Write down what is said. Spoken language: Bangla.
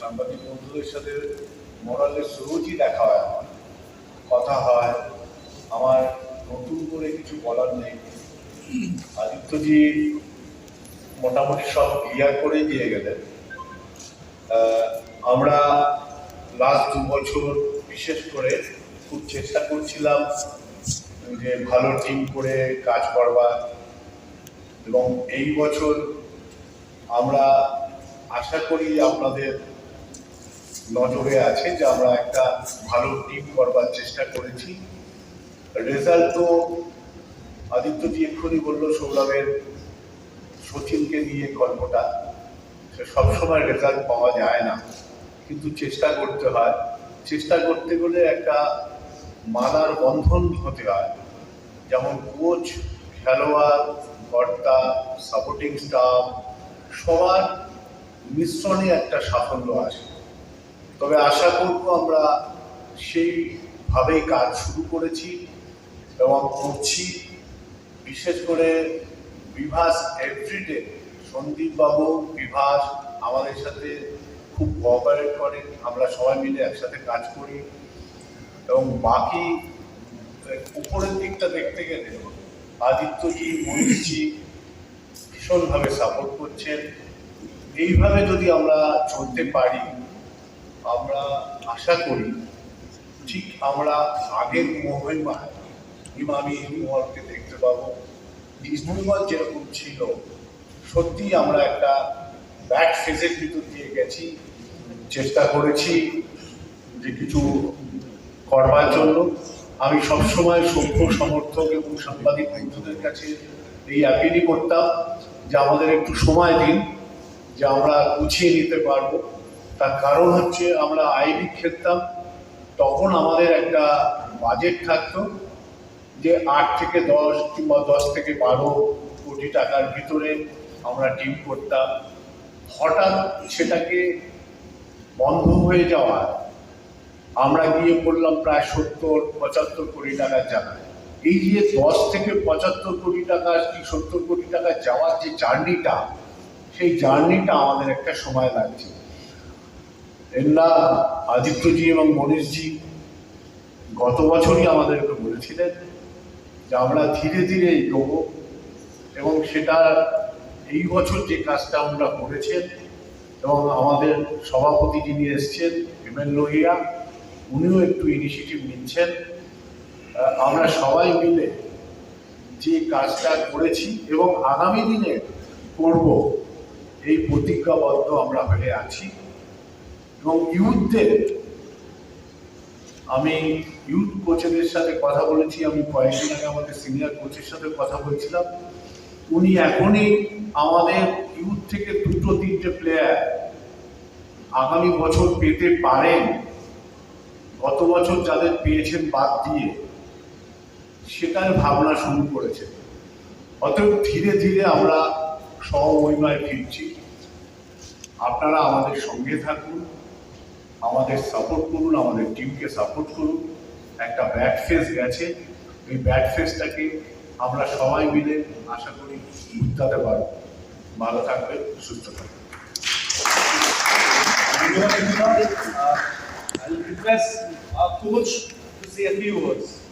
সাংবাদিক বন্ধুদের সাথে মোরালের রোজই দেখা হয় আমার, কথা হয়। আমার নতুন করে কিছু বলার নেই। আদিত্যজি মোটামুটি সব ক্লিয়ার করে দিয়ে গেলেন। আমরা লাস্ট দু বছর বিশেষ করে খুব চেষ্টা করছিলাম যে ভালো টিম করে কাজ করবার। এবং এই বছর আমরা আশা করি আপনাদের নজরে আছে যে আমরা একটা ভালো টিম করবার চেষ্টা করেছি। রেজাল্ট তো আদিত্যজি এক্ষুনি বলল, সৌরভের সচিনকে নিয়ে গল্পটা। সে সবসময় রেজাল্ট পাওয়া যায় না, কিন্তু চেষ্টা করতে হয়। চেষ্টা করতে গেলে একটা মানার বন্ধন হতে হয়। যেমন কোচ খেলোয়াড়, কর্তা সাপোর্টিং স্টাফ সবার মিশ্রণে একটা সাফল্য আসে। তবে আশা করব আমরা সেইভাবেই কাজ শুরু করেছি এবং করছি। বিশেষ করে বিভাস এভরিডে সন্দীপ বাবু বিভাস আমাদের সাথে খুব কোঅপারেট করে। আমরা সবাই মিলে একসাথে কাজ করি। এবং বাকি, উপরের দিকটা দেখতে গেলে আদিত্যজি মনীষজি ভীষণভাবে সাপোর্ট করছেন। এইভাবে যদি আমরা চলতে পারি, আমরা আশা করি, ঠিক আমরা আগের মহিমায় ইমামি মহলকে দেখতে পাবো। ইস্টবেঙ্গল যেরকম ছিল, সত্যি আমরা একটা ব্যাক ফেজের ভিতর দিয়ে গেছি। চেষ্টা করেছি যে কিছু করবার জন্য। আমি সবসময় সভ্য সমর্থক এবং সাংবাদিক বন্ধুদের কাছে এই অ্যাপিলই করতাম যে আমাদের একটু সময় দিন, যে আমরা গুছিয়ে নিতে পারব। তার কারণ হচ্ছে আমরা আইডি খেলতাম তখন আমাদের একটা বাজেট থাকতো যে আট থেকে দশ কিংবা দশ থেকে বারো কোটি টাকার ভিতরে আমরা টিম করতাম। হঠাৎ সেটাকে বন্ধ হয়ে যাওয়া আমরা গিয়ে পড়লাম প্রায় সত্তর, পঁচাত্তর কোটি টাকার জায়গায় এই যে দশ থেকে পঁচাত্তর কোটি টাকা কি সত্তর কোটি টাকা যাওয়ার যে জার্নিটা, সেই জার্নিটা আমাদের একটা সময় লাগছে। এমনা আদিত্যজি এবং মনীষজি গত বছরই আমাদেরকে বলেছিলেন যে আমরা ধীরে ধীরে এগোবো এবং সেটা এই বছর যে কাজটা আমরা করেছেন এবং আমাদের সভাপতি যিনি এসছেন হেমেন লোহিয়া উনিও একটু ইনিশিয়েটিভ নিচ্ছেন। আমরা সবাই মিলে যে কাজটা করেছি এবং আগামী দিনে করব, এই প্রতিজ্ঞাবদ্ধ আমরা হয়ে আছি। এবং ইউথদের, আমি ইউথ কোচেদের সাথে কথা বলেছি, আমি কয়েকদিন আগে আমাদের সিনিয়র কোচের সাথে কথা বলছিলাম। উনি এখনই আমাদের ইউথ থেকে দুটো তিনটে প্লেয়ার আগামী বছর পেতে পারেন। গত বছর যাদের পেয়েছেন বাদ দিয়ে, সেটার ভাবনা শুরু করেছে অতএব ধীরে ধীরে আমরা সহমহিমায় ফিরছি। আপনারা আমাদের সঙ্গে থাকুন, আমাদের সাপোর্ট করুন, আমাদের টিমকে সাপোর্ট করুন। একটা ব্যাড ফেস গেছে, এই ব্যাড ফেসটাকে আমরা সবাই মিলে আশা করি উত্তাতে পারব। ভালো থাকবেন, সুস্থ থাকবেন। a todos os servidores.